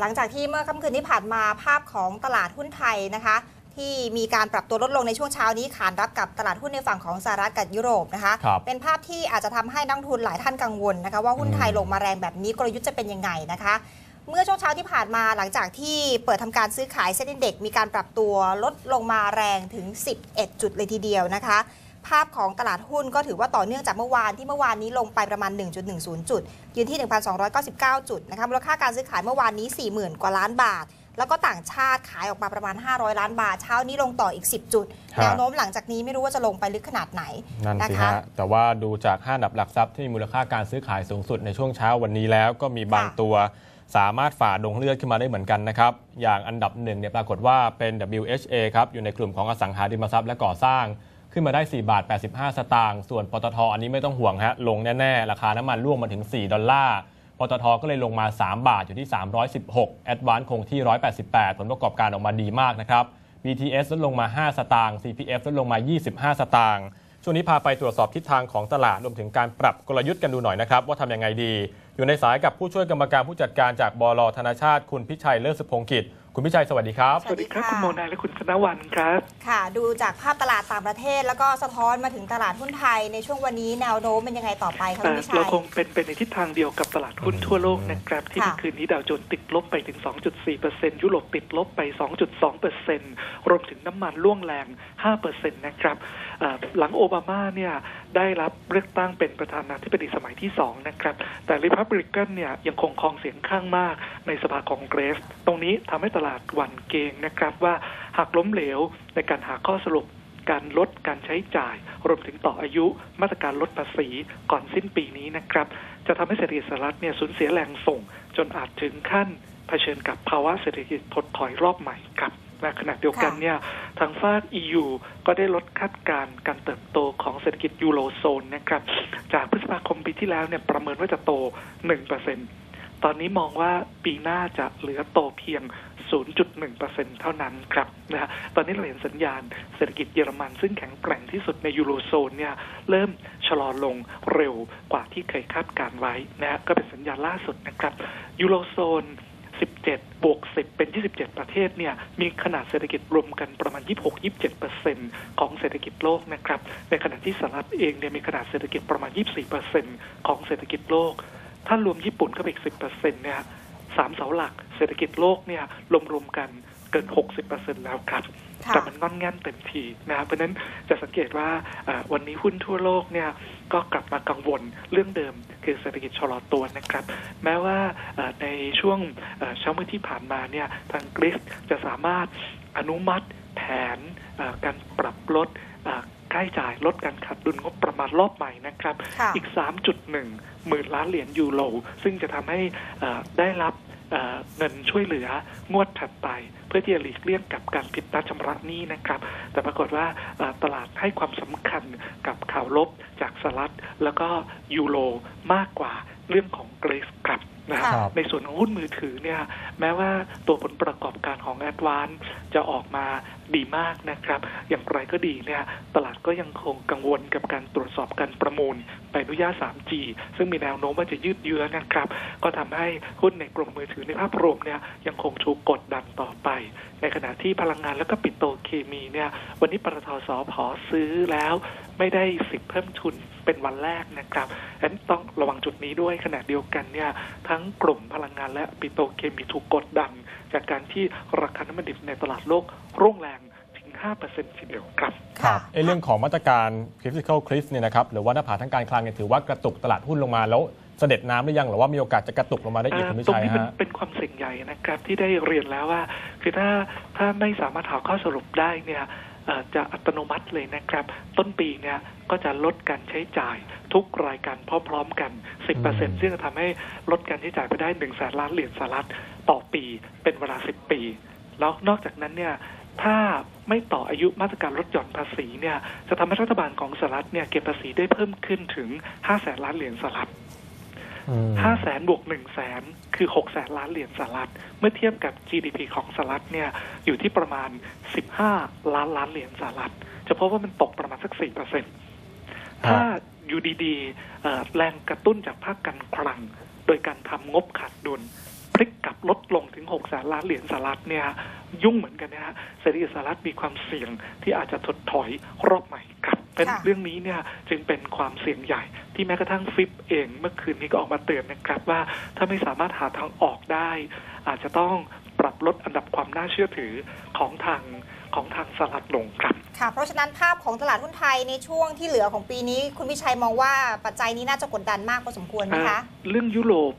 หลังจากที่เมื่อค่ำคืนที่ผ่านมาภาพของตลาดหุ้นไทยนะคะ ที่มีการปรับตัวลดลงในช่วงเช้านี้ขานรับกับตลาดหุ้นในฝั่งของสหรัฐกับยุโรปนะคะครับเป็นภาพที่อาจจะทำให้นักลงทุนหลายท่านกังวลนะคะ ว่าหุ้นไทยลงมาแรงแบบนี้กลยุทธ์จะเป็นยังไงนะคะเมื่อช่วงเช้าที่ผ่านมาหลังจากที่เปิดทำการซื้อขายเซ็นเด็กมีการปรับตัวลดลงมาแรงถึง 11 จุดเลยทีเดียวนะคะ ภาพของตลาดหุ้นก็ถือว่าต่อเนื่องจากเมื่อวานที่เมื่อวานนี้ลงไปประมาณ 1.10 จุด ยืนที่ 1,299 จุดนะคะมูลค่าการซื้อขายเมื่อวานนี้ 40,000 กว่าล้านบาท แล้วก็ต่างชาติขายออกมาประมาณ 500 ล้านบาท เช้านี้ลงต่ออีก 10 จุดครับแนวโน้มหลังจากนี้ไม่รู้ว่าจะลงไปลึกขนาดไหนนั่นนะสิคะฮะแต่ว่าดูจาก5อันดับหลักทรัพย์ที่มีมูลค่าการซื้อขายสูงสุดในช่วงเช้าวันนี้แล้วก็มีบางค่ะตัวสามารถฝ่าดงเลือดขึ้นมาได้เหมือนกันนะครับ อย่างอันดับหนึ่งเนี่ยปรากฏว่าเป็น WHA ครับ อยู่ในกลุ่มของอสังหาริมทรัพย์และก่อสร้าง ขึ้นมาได้ 4 บาท 85 สตางค์ ส่วนปตทอันนี้ไม่ต้องห่วงฮะ ลงแน่ๆ ราคาน้ำมันร่วงมาถึง 4 ดอลลาร์ ปตทก็เลยลงมา 3 บาทอยู่ที่ 316 แอดวานคงที่ 188 ผลประกอบการออกมาดีมากนะครับ BTS ลดลงมา 5 สตางค์ CPF ลดลงมา 25 สตางค์ ช่วงนี้พาไปตรวจสอบทิศทางของตลาดรวมถึงการปรับกลยุทธ์กันดูหน่อยนะครับว่าทำยังไงดี อยู่ในสายกับผู้ช่วยกรรมการผู้จัดการจากบลธนาชาติ คุณพิชัยเลิศสุพงกิจ คุณพิชัยสวัสดีครับสสวัวัสสดีดีครับค่ะคุณโมนาและคุณธนวันครับ ค่ะ ดูจากภาพตลาดต่างประเทศ แล้วก็สะท้อนมาถึงตลาดหุ้นไทยในช่วงวันนี้แนวโน้มเป็นยังไงต่อไปคะคุณพิชัเรายคงเป็นไปในทิศทางเดียวกับตลาดหุ้นทั่วโลกนะครับที่ค่ะเมื่อคืนนี้ดาวโจนส์ติดลบไปถึง 2.4%ยุโรปติดลบไป 2.2%รวมถึงน้ำมันล่วงแรง 5%นะครับเอ่อหลังโอบามาเนี่ยได้รับเลือกตั้งเป็นประธานาธิบดีสมัยที่2นะครับแต่ริพับลิกันเนี่ยยังคงครองเสียงข้างมาก ในสภาคองเกรส ตรงนี้ทำให้ตลาดหวั่นเกรงนะครับว่าหากล้มเหลวในการหาข้อสรุปการลดการใช้จ่าย รวมถึงต่ออายุมาตรการลดภาษีก่อนสิ้นปีนี้นะครับ จะทำให้เศรษฐกิจสหรัฐเนี่ยสูญเสียแรงส่ง จนอาจถึงขั้นเผชิญกับภาวะเศรษฐกิจถดถอยรอบใหม่ครับและขณะเดียวกันเนี่ยทางฝาก EU ก็ได้ลดคาดการณ์การเติบโตของเศรษฐกิจยูโรโซนนะครับ จากพฤษภาคมปีที่แล้วเนี่ยประเมินว่าจะโต 1% ตอนนี้มองว่าปีหน้าจะเหลือโตเพียง 0.1%เท่านั้นครับนะฮะตอนนี้เราเห็นสัญญาณเศรษฐกิจเยอรมันซึ่งแข็งแกร่งที่สุดในยูโรโซนเนี่ยเริ่มชะลอลงเร็วกว่าที่เคยคาดการไว้นะฮะก็เป็นสัญญาณล่าสุดนะครับยูโรโซน17บวก10 เป็น 27 ประเทศเนี่ย มีขนาดเศรษฐกิจรวมกันประมาณ 26-27%ของเศรษฐกิจโลกนะครับ ในขณะที่สหรัฐเองเนี่ยมีขนาดเศรษฐกิจประมาณ 24%ของเศรษฐกิจโลก ถ้ารวมญี่ปุ่นเข้าไปอีก10%เนี่ยสามเสาหลักเศรษฐกิจโลกเนี่ยรวมๆกันเกิน 60%แล้วครับค่ะแต่มันงอนแง่นเต็มทีนะครับ เพราะฉะนั้นจะสังเกตว่าเอ่อวันนี้หุ้นทั่วโลกเนี่ยก็กลับมากังวลเรื่องเดิม คือเศรษฐกิจชะลอตัวนะครับ แม้ว่าเอ่อในช่วงเอ่อเช้ามืดที่ผ่านมาเนี่ยทางกรีซจะสามารถอนุมัติแผนเอ่อการปรับลดเอ่อ ค่าใช้จ่ายลดการขาดดุลงบประมาณรอบใหม่นะครับค่ะอีก 3.1 หมื่นล้านเหรียญยูโร ซึ่งจะทำให้เอ่อได้รับเอ่อเงินช่วยเหลืองวดถัดไป เพื่อที่จะหลีกเลี่ยงกับการผิดนัดชำระหนี้นะครับ แต่ปรากฏว่าเอ่อตลาดให้ความสำคัญกับข่าวลบจากสหรัฐแล้วก็ยูโรมากกว่าเรื่องของ ในส่วนของหุ้นมือถือเนี่ยแม้ว่าตัวผลประกอบการของแอดวานจะออกมาดีมากนะครับ อย่างไรก็ดีเนี่ยตลาดก็ยังคงกังวลกับการตรวจสอบการประมูล ใบอนุญาต 3G ซึ่งมีแนวโน้มว่าจะยืดเยื้อนะครับ ก็ทำให้หุ้นในกลุ่มมือถือในภาพรวมเนี่ยยังคงถูกกดดันต่อไป ในขณะที่พลังงานแล้วก็ปิโตรเคมีเนี่ยวันนี้ปตทสอพซื้อแล้วไม่ได้สิทธิ์เพิ่มทุนเป็นวันแรกนะครับฉะนั้นต้องระวังจุดนี้ด้วยขณะเดียวกันเนี่ยทั้งกลุ่มพลังงานและปิโตรเคมีถูกกดดัน จากการที่ราคาน้ำมันดิบในตลาดโลกร่วงแรง 5%ทีเดียวครับค่ะเอ้เรื่องของมาตรการ fiscal cliff เนี่ยนะครับหรือว่าหน้าผาทางการคลังเนี่ยถือว่ากระตุกตลาดหุ้นลงมาแล้วเสด็จน้ำหรือยังหรือว่ามีโอกาสจะกระตุกลงมาได้อีกคุณพิตรงชัยนี้เป็นฮะเป็นความเสี่ยงใหญ่นะครับที่ได้เรียนแล้วว่า คือถ้าถ้าไม่สามารถหาข้อสรุปได้เนี่ยเอ่อจะอัตโนมัติเลยนะครับ ต้นปีเนี่ยก็จะลดการใช้จ่ายทุกรายการพร้อมๆกัน10%ซึ่งจะทำให้ลดการใช้จ่ายไปได้1แสนล้านเหรียญสหรัฐต่อปีเป็นเวลา 10 ปี แล้วนอกจากนั้นเนี่ย ถ้าไม่ต่ออายุมาตรการลดหย่อนภาษีเนี่ย จะทำให้รัฐบาลของสหรัฐเนี่ยเก็บภาษีได้เพิ่มขึ้นถึง5แสนล้านเหรียญสหรัฐอืมห้าแสนบวกหนึ่งแสนคือหกแสนล้านเหรียญสหรัฐ เมื่อเทียบกับ GDP ของสหรัฐเนี่ยอยู่ที่ประมาณสิบห้าล้านล้านเหรียญสหรัฐ จะพบว่ามันตกประมาณสักสี่เปอร์เซ็นถ้าอยู่ดีๆเอ่อแรงกระตุ้นจากภาคการคลัง โดยการทำงบขาด ดุลพลิกกลับลดลงถึง6แสนล้านเหรียญสหรัฐเนี่ยยุ่งเหมือนกันนะฮะเศรษฐกิจสหรัฐมีความเสี่ยงที่อาจจะถดถอยรอบใหม่ครับเป็นค่ะเรื่องนี้เนี่ยจึงเป็นความเสี่ยงใหญ่ที่แม้กระทั่งฟิปเอง เมื่อคืนนี้ก็ออกมาเตือนนะครับว่าถ้าไม่สามารถหาทางออกได้ อาจจะต้องปรับลดอันดับความน่าเชื่อถือของทางของทางสหรัฐลงครับค่ะ เพราะฉะนั้นภาพของตลาดหุ้นไทยในช่วงที่เหลือของปีนี้ คุณวิชัยมองว่าปัจจัยนี้น่าจะกดดันมากพอสมควรไหมคะอ่าเรื่องยุโรป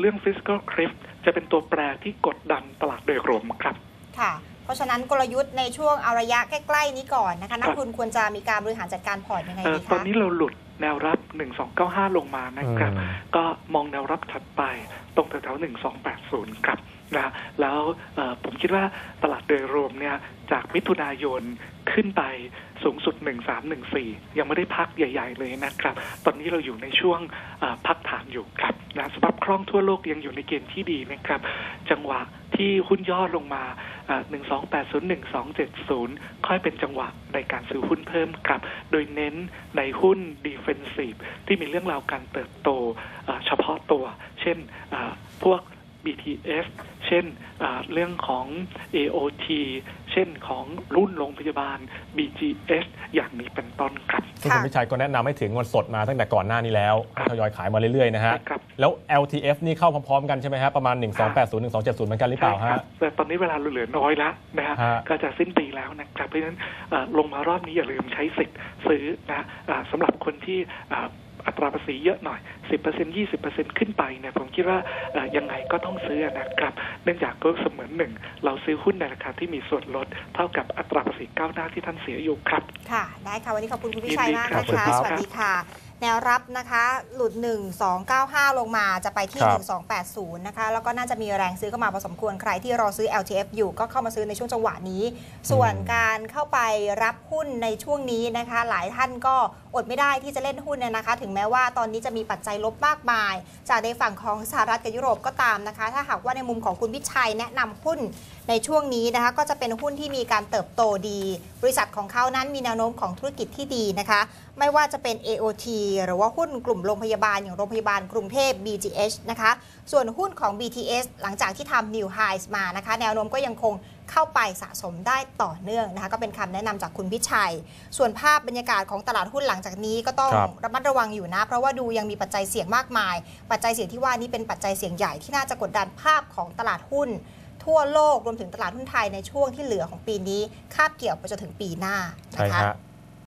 เรื่อง fiscal cliff จะเป็นตัวแปรที่กดดันตลาดโดยรวมครับค่ะเพราะฉะนั้นกลยุทธ์ในช่วงเอาระยะใกล้ ๆ นี้ก่อนนะคะนักทุนควรจะมีการบริหารจัดการพอร์ตยังไงเอ่อดีตอนคะนี้เราหลุด แนวรับ 1295 ลงมานะครับอืมก็มองแนวรับถัดไปตรงแถวๆ1280 ครับนะแล้วเอ่อผมคิดว่าตลาดโดยรวมเนี่ยจากมิถุนายนขึ้นไปสูงสุด 1314 ยังไม่ได้พักใหญ่ ๆ เลยนะครับ ตอนนี้เราอยู่ในช่วงเอ่อพักฐานอยู่ครับนะสภาพคล่องทั่วโลกยังอยู่ในเกณฑ์ที่ดีนะครับ จังหวะที่หุ้นย่อลงมา เอ่อ1280 1270 ค่อยเป็นจังหวะในการซื้อหุ้นเพิ่มครับ โดยเน้นในหุ้น defensive ที่มีเรื่องราวการเติบโตเอ่อเฉพาะตัว เช่นเอ่อพวก BTS เช่นเอ่อเรื่องของ AOT เช่นของรุ่นโรงพยาบาล BGS อย่างนี้เป็นต้นครับซึ่งคุณวิชัยก็แนะนำให้ถือเงินสดมาตั้งแต่ก่อนหน้านี้แล้วให้ทยอยขายมาเรื่อยๆนะฮะใช่ครับ แล้ว LTF นี่เข้าพร้อมๆกันใช่ไหมฮะประมาณ 1280 1270เหมือนกันหรือเปล่าใช่คฮะบแต่ตอนนี้เวลาเหลือน้อยแล้วนะฮะฮะก็จะสิ้นปีแล้วนะครับเพราะฉะนั้นเอ่อลงมารอบนี้อย่าลืมใช้สิทธิ์ซื้อนะอ่าสำหรับคนที่อ่าอัตราภาษีเยอะหน่อย 10% 20%ขึ้นไปเนี่ยผมคิดว่าเอ่อยังไงก็ต้องซื้อนะครับ เนื่องจากก็เสมือนหนึ่ง เราซื้อหุ้นในราคาที่มีส่วนลด เท่ากับอัตราภาษีก้าวหน้าที่ท่านเสียอยู่ครับ ค่ะ ได้ค่ะ วันนี้ขอบคุณคุณวิชัยมากยินดีนะครัคะบสวัสดีค่ะ แนวรับนะคะหลุด 1295 ลงมาจะไปที่ครับ1280 นะคะ แล้วก็น่าจะมีแรงซื้อเข้ามาพอสมควรใครที่รอซื้อ LTF อยู่ก็เข้ามาซื้อในช่วงจังหวะนี้ ส่วนการเข้าไปรับหุ้นในช่วงนี้นะคะ หลายท่านก็ อดไม่ได้ที่จะเล่นหุ้นเนี่ยนะคะ ถึงแม้ว่าตอนนี้จะมีปัจจัยลบมากมาย จากในฝั่งของสหรัฐกับยุโรปก็ตามนะคะ ถ้าหากว่าในมุมของคุณพิชัยแนะนำหุ้นในช่วงนี้นะคะก็จะเป็นหุ้นที่มีการเติบโตดี บริษัทของเขานั้นมีแนวโน้มของธุรกิจที่ดีนะคะ ไม่ว่าจะเป็น AOT หรือว่าหุ้นกลุ่มโรงพยาบาลอย่างโรงพยาบาลกรุงเทพ BGH นะคะ ส่วนหุ้นของ BTS หลังจากที่ทำ New Highs มานะคะ แนวโน้มก็ยังคง เข้าไปสะสมได้ต่อเนื่องนะคะก็เป็นคำแนะนำจากคุณพิชัย ส่วนภาพบรรยากาศของตลาดหุ้นหลังจากนี้ก็ต้องครับระมัดระวังอยู่นะ เพราะว่าดูยังมีปัจจัยเสี่ยงมากมาย ปัจจัยเสี่ยงที่ว่านี้เป็นปัจจัยเสี่ยงใหญ่ที่น่าจะกดดันภาพของตลาดหุ้น ทั่วโลกรวมถึงตลาดหุ้นไทยในช่วงที่เหลือของปีนี้คาบเกี่ยวไปจนถึงปีหน้าใช่นะคะฮะ